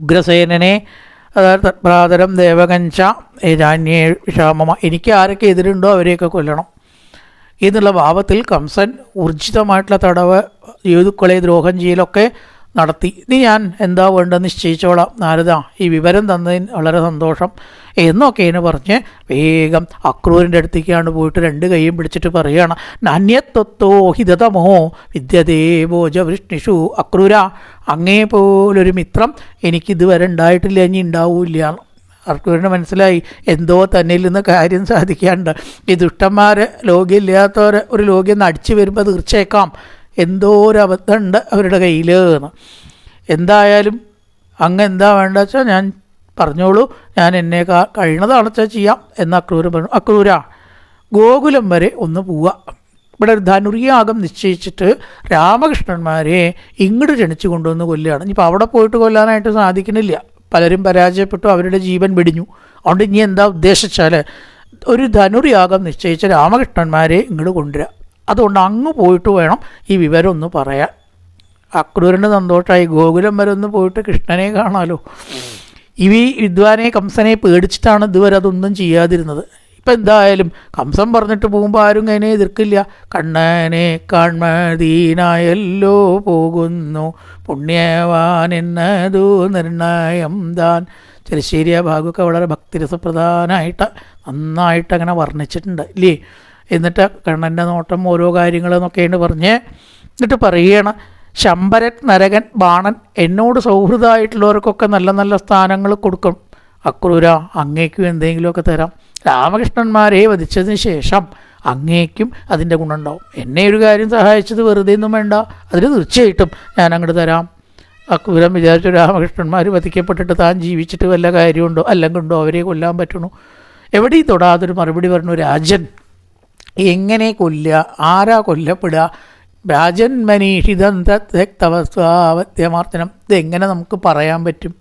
[SPEAKER 1] ഉഗ്രസേനനെ അതായത് തത്പ്രാതരം ദേവകഞ്ച ഏജാന്യേ വിഷാമമ എനിക്ക് ആരൊക്കെ എതിരുണ്ടോ അവരെയൊക്കെ കൊല്ലണം. എന്നുള്ള ഭാവത്തിൽ കംസൻ ഊർജിതമായിട്ടുള്ള തടവ് യൂതുക്കളെ ദ്രോഹം ചെയ്യലൊക്കെ നടത്തി. ഇനി ഞാൻ എന്താ വേണ്ടത് നിശ്ചയിച്ചോളാം. നാരദ ഈ വിവരം തന്നതിന് വളരെ സന്തോഷം. എന്നൊക്കെയാണ് പറഞ്ഞ് വേഗം അക്രൂരിന്റെ അടുത്തേക്കാണ് പോയിട്ട് രണ്ട് കൈയും പിടിച്ചിട്ട് പറയുകയാണ് നന്യത്വത്തോ ഹിതതമോ വിദ്യദേവോജ വൃഷ്ണിഷു അക്രൂര അങ്ങേ പോലൊരു മിത്രം എനിക്കിതുവരെ ഉണ്ടായിട്ടില്ല ഇനി ഉണ്ടാവില്ല. അർക്കൂരിന് മനസ്സിലായി എന്തോ തന്നിൽ നിന്ന് കാര്യം സാധിക്കാണ്ട്. ഈ ദുഷ്ടന്മാരെ ലോകില്ലാത്തവരെ ഒരു ലോഗ്യം നിന്ന് അടിച്ചു വരുമ്പോൾ തീർച്ചയാക്കാം. എന്തോ ഒരു അബദ്ധമുണ്ട് അവരുടെ കയ്യിൽ എന്ന്. എന്തായാലും അങ്ങ് എന്താ വേണ്ട വെച്ചാൽ ഞാൻ പറഞ്ഞോളൂ ഞാൻ എന്നെ കഴിയണതാണെന്ന് വെച്ചാൽ ചെയ്യാം എന്ന് അക്രൂര് പറഞ്ഞു. അക്രൂര ഗോകുലം വരെ ഒന്ന് പോവുക ഇവിടെ ഒരു ധനുർയാഗം നിശ്ചയിച്ചിട്ട് രാമകൃഷ്ണന്മാരെ ഇങ്ങോട്ട് ക്ഷണിച്ചു കൊണ്ടുവന്ന് കൊല്ലുകയാണ്. ഇനിയിപ്പോൾ അവിടെ പോയിട്ട് കൊല്ലാനായിട്ട് സാധിക്കുന്നില്ല. പലരും പരാജയപ്പെട്ടു അവരുടെ ജീവൻ വെടിഞ്ഞു. അതുകൊണ്ട് ഇനി എന്താ ഉദ്ദേശിച്ചാൽ ഒരു ധനുർയാഗം നിശ്ചയിച്ച രാമകൃഷ്ണന്മാരെ ഇങ്ങോട്ട് കൊണ്ടുവരിക അതുകൊണ്ട് അങ്ങ് പോയിട്ട് വേണം ഈ വിവരം ഒന്ന് പറയാൻ. അക്രൂരന്റെ സന്തോഷമായി ഗോകുലം വരെ ഒന്ന് പോയിട്ട് കൃഷ്ണനെ കാണാമല്ലോ ഈ വിദ്വാനെ കംസനെ പേടിച്ചിട്ടാണ് ഇതുവരെ അതൊന്നും ചെയ്യാതിരുന്നത്. ഇപ്പം എന്തായാലും കംസം പറഞ്ഞിട്ട് പോകുമ്പോൾ ആരും അതിനെ എതിർക്കില്ല. കണ്ണനെ കാൺമദീനായല്ലോ പോകുന്നു. പുണ്യവാൻ എന്നതു നിർണയം താൻ. ചെറുശ്ശേരിയ ഭാഗമൊക്കെ വളരെ ഭക്തിരസപ്രധാനമായിട്ട് നന്നായിട്ട് അങ്ങനെ വർണിച്ചിട്ടുണ്ട്. ഇല്ലേ? എന്നിട്ട് കണ്ണന്റെ നോട്ടം ഓരോ കാര്യങ്ങളെന്നൊക്കെയാണ് പറഞ്ഞ് എന്നിട്ട് പറയുകയാണ് ശമ്പരൻ നരകൻ ബാണൻ എന്നോട് സൗഹൃദമായിട്ടുള്ളവർക്കൊക്കെ നല്ല നല്ല സ്ഥാനങ്ങൾ കൊടുക്കും. അക്രൂര അങ്ങേക്കും എന്തെങ്കിലുമൊക്കെ തരാം. രാമകൃഷ്ണന്മാരെ വധിച്ചതിന് ശേഷം അങ്ങേക്കും അതിന്റെ ഗുണമുണ്ടാവും. എന്നെ ഒരു കാര്യം സഹായിച്ചത് വെറുതെ ഒന്നും വേണ്ട. അതിന് തീർച്ചയായിട്ടും ഞാൻ അങ്ങോട്ട് തരാം. അക്രൂരം വിചാരിച്ചു രാമകൃഷ്ണന്മാർ വധിക്കപ്പെട്ടിട്ട് താൻ ജീവിച്ചിട്ട് വല്ല കാര്യമുണ്ടോ? അല്ലെങ്കിൽ ഉണ്ടോ അവരെ കൊല്ലാൻ പറ്റണോ. എവിടെയും തൊടാതൊരു മറുപടി പറഞ്ഞു രാജൻ എങ്ങനെ കൊല്ലുക? ആരാ കൊല്ലപ്പെടുക? രാജൻ മനീഷിതം തവസ്വാവത്യമാർത്തനം ഇതെങ്ങനെ നമുക്ക് പറയാൻ പറ്റും?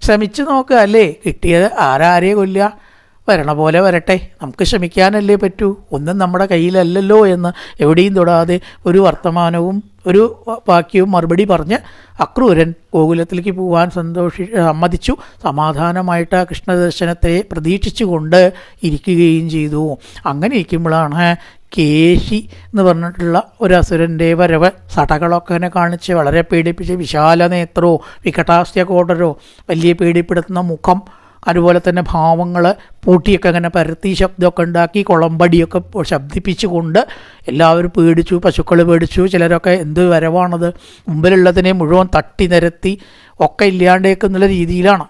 [SPEAKER 1] ശ്രമിച്ചു നോക്കുക അല്ലേ? കിട്ടിയത് ആരാരെ കൊല്ലുക? വരണ പോലെ വരട്ടെ. നമുക്ക് ശ്രമിക്കാനല്ലേ പറ്റൂ. ഒന്നും നമ്മുടെ കയ്യിലല്ലല്ലോ എന്ന് എവിടെയും തൊടാതെ ഒരു വർത്തമാനവും ഒരു വാക്യവും മറുപടി പറഞ്ഞ് അക്രൂരൻ ഗോകുലത്തിലേക്ക് പോകാൻ സന്തോഷി സമ്മതിച്ചു സമാധാനമായിട്ട് ആ കൃഷ്ണദർശനത്തെ പ്രതീക്ഷിച്ചുകൊണ്ട് ഇരിക്കുകയും ചെയ്തു. അങ്ങനെ ഇരിക്കുമ്പോഴാണ് കേശി എന്ന് പറഞ്ഞിട്ടുള്ള ഒരു അസുരന്റെ വരവ്. സടകളൊക്കെ കാണിച്ച് വളരെ പേടിപ്പിച്ച് വിശാല നേത്രോ വികടാസ്യ കോടരോ വലിയ പേടിപ്പെടുത്തുന്ന മുഖം അതുപോലെ തന്നെ ഭാവങ്ങൾ പൂട്ടിയൊക്കെ അങ്ങനെ പരത്തി ശബ്ദമൊക്കെ ഉണ്ടാക്കി കുളമ്പടിയൊക്കെ ശബ്ദിപ്പിച്ചുകൊണ്ട് എല്ലാവരും പേടിച്ചു പശുക്കൾ പേടിച്ചു ചിലരൊക്കെ എന്ത് വരവാണത്? മുമ്പിലുള്ളതിനെ മുഴുവൻ തട്ടി നിരത്തി ഒക്കെ ഇല്ലാണ്ടേക്കുന്നുള്ള രീതിയിലാണ്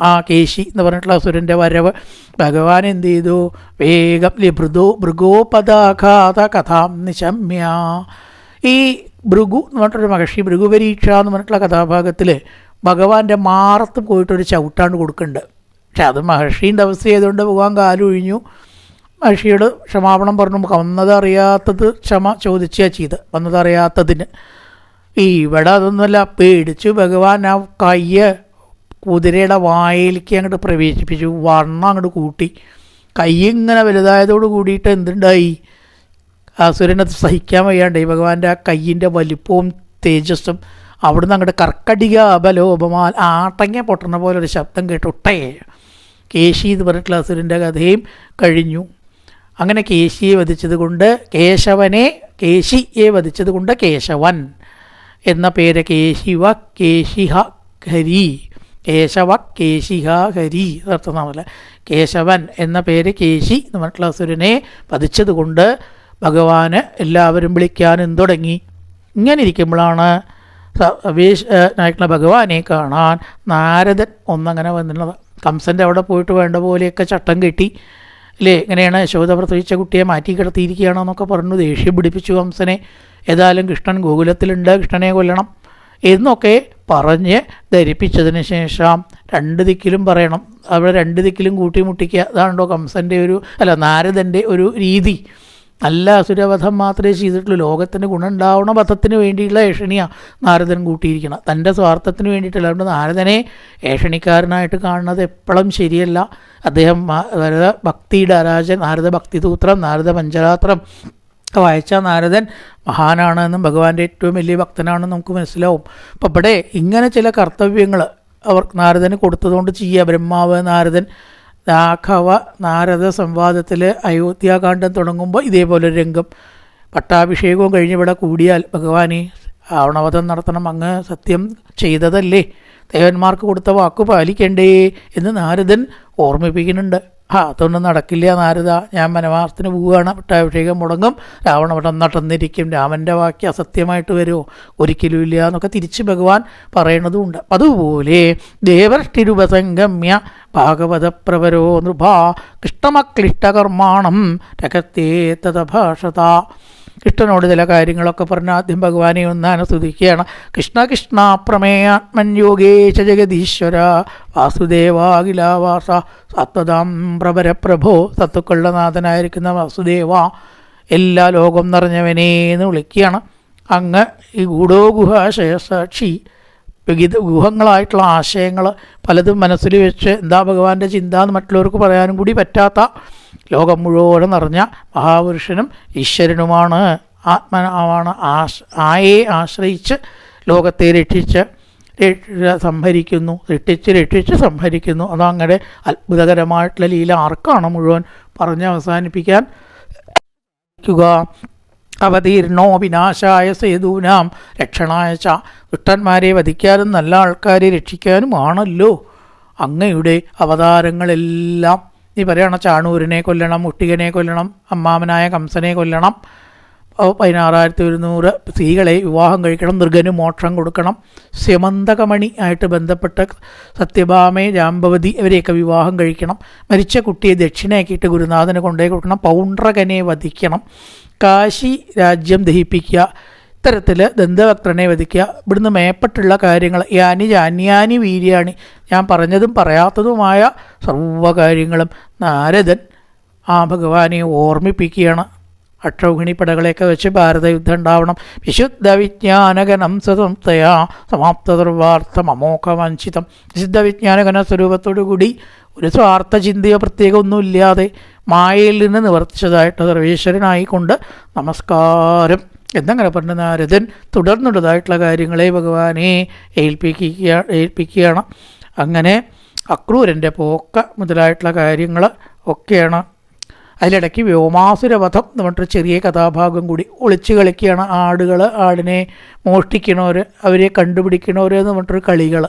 [SPEAKER 1] ആ കേശി എന്ന് പറഞ്ഞിട്ടുള്ള അസുരന്റെ വരവ്. ഭഗവാൻ എന്ത് ചെയ്തു? വേഗം മൃദു ഭൃഗോപദാഘാത കഥാം നിശമ്യ. ഈ ഭൃഗു എന്ന് പറഞ്ഞിട്ടൊരു മഹർഷി ഭൃഗുപരീക്ഷ എന്ന് പറഞ്ഞിട്ടുള്ള കഥാഭാഗത്തിൽ ഭഗവാന്റെ മാറത്ത് പോയിട്ടൊരു ചവിട്ടാണ്ട് കൊടുക്കുന്നുണ്ട്. പക്ഷെ അത് മഹർഷീന്റെ അവസ്ഥ ചെയ്തുകൊണ്ട് ഭഗവാൻ കാലൊഴിഞ്ഞു. മഹർഷിയോട് ക്ഷമാപണം പറഞ്ഞു. വന്നതറിയാത്തത് ക്ഷമ ചോദിച്ചാൽ ചെയ്ത് വന്നതറിയാത്തതിന്. ഇവിടെ അതൊന്നുമല്ല പേടിച്ചു. ഭഗവാൻ ആ കയ്യ് കുതിരയുടെ വായിലേക്ക് അങ്ങോട്ട് പ്രവേശിപ്പിച്ചു. വണ്ണം അങ്ങോട്ട് കൂട്ടി. കൈ ഇങ്ങനെ വലുതായതോട് കൂടിയിട്ട് എന്തുണ്ടായി? അസുരനത് സഹിക്കാൻ വയ്യാണ്ടായി. ഭഗവാന്റെ ആ കയ്യിന്റെ വലിപ്പവും തേജസ്സും അവിടുന്ന് അങ്ങോട്ട് കർക്കടിക അപലോപമാൽ ആട്ടങ്ങ പൊട്ടണ പോലെ ഒരു ശബ്ദം കേട്ട് ഒട്ടേ. കേശി എന്ന് പറഞ്ഞിട്ടുള്ള അസുരന്റെ കഥയും കഴിഞ്ഞു. അങ്ങനെ കേശിയെ വധിച്ചത് കൊണ്ട് കേശവനെ കേശിയെ വധിച്ചത് കൊണ്ട് കേശവൻ എന്ന പേര് കേശിവ കേശിഹ ഹരി കേശവ കേശിഹ ഹരി അർത്ഥനാമല്ല കേശവൻ എന്ന പേര് കേശി എന്ന് പറഞ്ഞിട്ടുള്ള അസുരനെ വധിച്ചത് കൊണ്ട് ഭഗവാന് എല്ലാവരും വിളിക്കാനും തുടങ്ങി ഇങ്ങനെ ഇരിക്കുമ്പോഴാണ് നായിട്ടുള്ള ഭഗവാനെ കാണാൻ നാരദൻ ഒന്നങ്ങനെ വന്നിട്ടുള്ളത്. കംസന്റെ അവിടെ പോയിട്ട് വേണ്ട പോലെയൊക്കെ ചട്ടം കെട്ടി. അല്ലേ ഇങ്ങനെയാണ് യശോദ പ്രസവിച്ച കുട്ടിയെ മാറ്റി കിടത്തിയിരിക്കുകയാണോ എന്നൊക്കെ പറഞ്ഞു ദേഷ്യം പിടിപ്പിച്ചു കംസനെ. ഏതായാലും കൃഷ്ണൻ ഗോകുലത്തിലുണ്ട് കൃഷ്ണനെ കൊല്ലണം എന്നൊക്കെ പറഞ്ഞ് ധരിപ്പിച്ചതിന് ശേഷം രണ്ട് ദിക്കിലും പറയണം. അവിടെ രണ്ട് ദിക്കിലും കൂട്ടിമുട്ടിക്കുക അതാണല്ലോ കംസന്റെ ഒരു അല്ല നാരദന്റെ ഒരു രീതി. നല്ല അസുരവധം മാത്രമേ ചെയ്തിട്ടുള്ളൂ. ലോകത്തിന് ഗുണമുണ്ടാവണ വധത്തിന് വേണ്ടിയുള്ള ഏഷണിയാണ് നാരദൻ കൂട്ടിയിരിക്കണം തന്റെ സ്വാർത്ഥത്തിന് വേണ്ടിയിട്ടല്ല. അതുകൊണ്ട് നാരദനെ ഏഷണിക്കാരനായിട്ട് കാണുന്നത് എപ്പോഴും ശരിയല്ല. അദ്ദേഹം നാരദ ഭക്തിയുടെ അരാജൻ നാരദ ഭക്തിസൂത്രം നാരദ പഞ്ചരാത്രം വായിച്ച നാരദൻ മഹാനാണെന്നും ഭഗവാന്റെ ഏറ്റവും വലിയ ഭക്തനാണെന്നും നമുക്ക് മനസ്സിലാവും. അപ്പം ഇവിടെ ഇങ്ങനെ ചില കർത്തവ്യങ്ങൾ അവർ നാരദന് കൊടുത്തതുകൊണ്ട് ചെയ്യുക. ബ്രഹ്മാവ് നാരദൻ രാഘവ നാരദ സംവാദത്തിൽ അയോധ്യാകാന്ഡം തുടങ്ങുമ്പോൾ ഇതേപോലെ രംഗം. പട്ടാഭിഷേകവും കഴിഞ്ഞ് ഇവിടെ കൂടിയാൽ ഭഗവാനെ ആവണവധം നടത്തണം അങ്ങ് സത്യം ചെയ്തതല്ലേ? ദേവന്മാർക്ക് കൊടുത്ത വാക്ക് പാലിക്കണ്ടേ എന്ന് നാരദൻ ഓർമ്മിപ്പിക്കുന്നുണ്ട്. ആ അതൊന്നും നടക്കില്ല നാരദ. ഞാൻ വനവാസത്തിന് പോവുകയാണ്. പട്ടാഭിഷേകം മുടങ്ങും. രാവണവട്ടം നടന്നിരിക്കും. രാമന്റെ വാക്യം അസത്യമായിട്ട് വരുമോ? ഒരിക്കലും ഇല്ല എന്നൊക്കെ തിരിച്ച് ഭഗവാൻ പറയണതുമുണ്ട് അതുപോലെ ദേവർഷ്ടിരുപസംഗമ്യ ഭാഗവത പ്രവരോ നൃഭ കൃഷ്ണമക്ലിഷ്ടകർമാണം രകത്തേ തഥഭാഷത കൃഷ്ണനോട് ചില കാര്യങ്ങളൊക്കെ പറഞ്ഞ് ആദ്യം ഭഗവാനെ ഒന്നാനെ സ്തുതിക്കുകയാണ് കൃഷ്ണ കൃഷ്ണ പ്രമേയാത്മൻ യോഗേശ ജഗദീശ്വര വാസുദേവാഖിലാവാസ സത്വതാം പ്രഭര പ്രഭോ സത്തുക്കളുടെ നാഥനായിരിക്കുന്ന വാസുദേവ എല്ലാ ലോകം നിറഞ്ഞവനേ എന്ന് വിളിക്കുകയാണ്. അങ്ങ് ഈ ഗൂഢോഗുഹാശയസാക്ഷി വിവിധ ഗുഹങ്ങളായിട്ടുള്ള ആശയങ്ങൾ പലതും മനസ്സിൽ വെച്ച് എന്താ ഭഗവാന്റെ ചിന്ത എന്ന് മറ്റുള്ളവർക്ക് പറയാനും കൂടി പറ്റാത്ത ലോകം മുഴുവനും നിറഞ്ഞ മഹാപുരുഷനും ഈശ്വരനുമാണ്. ആത്മനാവാണ് ആശ് ആയെ ആശ്രയിച്ച് ലോകത്തെ രക്ഷിച്ച് സംഭരിക്കുന്നു രക്ഷിച്ച് രക്ഷിച്ച് സംഹരിക്കുന്നു. അതങ്ങനെ അത്ഭുതകരമായിട്ടുള്ള ലീല ആർക്കാണ് മുഴുവൻ പറഞ്ഞ് അവസാനിപ്പിക്കാൻ അവതീർണോ വിനാശായ സേതുവിനാം രക്ഷണായ ച ദുഷ്ടന്മാരെ വധിക്കാനും നല്ല ആൾക്കാരെ രക്ഷിക്കാനുമാണല്ലോ അങ്ങയുടെ അവതാരങ്ങളെല്ലാം. നീ പറയുകയാണ് ചാണൂരിനെ കൊല്ലണം മുട്ടികനെ കൊല്ലണം അമ്മാമനായ കംസനെ കൊല്ലണം. പതിനാറായിരത്തി ഒരുന്നൂറ് സ്ത്രീകളെ വിവാഹം കഴിക്കണം നൃഗന് മോക്ഷം കൊടുക്കണം. സ്യമന്തകമണി ആയിട്ട് ബന്ധപ്പെട്ട സത്യഭാമെ ജാമ്പവതി ഇവരെയൊക്കെ വിവാഹം കഴിക്കണം. മരിച്ച കുട്ടിയെ ദക്ഷിണയാക്കിയിട്ട് ഗുരുനാഥന് കൊണ്ടുപോയി കൊടുക്കണം. പൗണ്ട്രകനെ വധിക്കണം. കാശി രാജ്യം ദഹിപ്പിക്കുക. ഇത്തരത്തിൽ ദന്തവക്രനെ വധിക്കുക. ഇവിടുന്ന് മേപ്പെട്ടുള്ള കാര്യങ്ങൾ യാനി ജാന്യാനി വീര്യാണി. ഞാൻ പറഞ്ഞതും പറയാത്തതുമായ സർവകാര്യങ്ങളും നാരദൻ ആ ഭഗവാനെ ഓർമ്മിപ്പിക്കുകയാണ്. അക്ഷൗഹിണി പടകളെയൊക്കെ വെച്ച് ഭാരതയുദ്ധം ഉണ്ടാവണം വിശുദ്ധ വിജ്ഞാനഗനം ദുർവാർത്ഥം അമോഘവഞ്ചിതം വിശുദ്ധ വിജ്ഞാനഗന സ്വരൂപത്തോടുകൂടി ഒരു സ്വാർത്ഥ ചിന്തയോ പ്രത്യേക ഒന്നുമില്ലാതെ മായയിൽ നിന്ന് നിവർത്തിച്ചതായിട്ട് സർവേശ്വരനായിക്കൊണ്ട് നമസ്കാരം. എന്നങ്ങനെ പറഞ്ഞ നാരദൻ തുടർന്നുള്ളതായിട്ടുള്ള കാര്യങ്ങളെ ഭഗവാനെ ഏൽപ്പിക്കുക ഏൽപ്പിക്കുകയാണ്. അങ്ങനെ അക്രൂരന്റെ പോക്ക മുതലായിട്ടുള്ള കാര്യങ്ങൾ ഒക്കെയാണ്. അതിലിടയ്ക്ക് വ്യോമാസുരവധം എന്ന് പറഞ്ഞിട്ട് ചെറിയ കഥാഭാഗം കൂടി ഒളിച്ചു കളിക്കുകയാണ്. ആടുകൾ ആടിനെ മോഷ്ടിക്കണവർ അവരെ കണ്ടുപിടിക്കണവർ എന്ന് പറഞ്ഞിട്ടൊരു കളികൾ.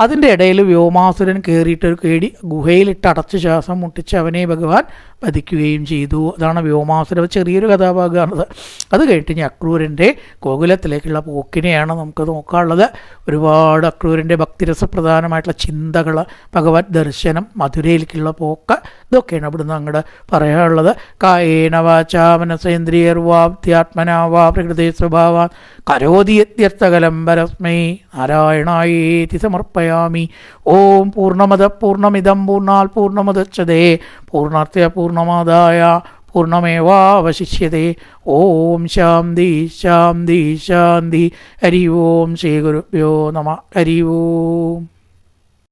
[SPEAKER 1] അതിന്റെ ഇടയിൽ വ്യോമാസുരൻ കയറിയിട്ടൊരു കേടി ഗുഹയിലിട്ട് അടച്ച് ശ്വാസം മുട്ടിച്ച് അവനെ ഭഗവാൻ വധിക്കുകയും ചെയ്തു. അതാണ് വ്യോമാസുര ചെറിയൊരു കഥാഭാഗമാണത്. അത് കഴിഞ്ഞിട്ട് ഇനി അക്രൂരന്റെ ഗോകുലത്തിലേക്കുള്ള പോക്കിനെയാണ് നമുക്ക് നോക്കാനുള്ളത്. ഒരുപാട് അക്രൂരന്റെ ഭക്തിരസപ്രധാനമായിട്ടുള്ള ചിന്തകൾ ഭഗവത് ദർശനം മധുരയിലേക്കുള്ള പോക്ക് ഇതൊക്കെയാണ് ഇവിടുന്ന് അങ്ങോട്ട് പറയാനുള്ളത്. കായേന വാചാ മനസേന്ദ്രിയർവാബ്ധ്യാത്മനാ വാ പ്രകൃതി സ്വഭാവ കരോതിയത്യർത്ഥകലം പരസ്മൈ നാരായണായേതി സമർപ്പയാമി. ഓം പൂർണമത പൂർണമിതം പൂർണാൽ പൂർണമുദച്ഛതേ പൂർണാർത്ഥ്യ പൂർണമാതായ പൂർണമേവാവശിഷ്യത്തെ ഓം ശാന്തി ശാന്തി ശാന്തി. ഹരി ഓം ശ്രീ ഗുരുഭ്യോ നമ. ഹരി ഓം.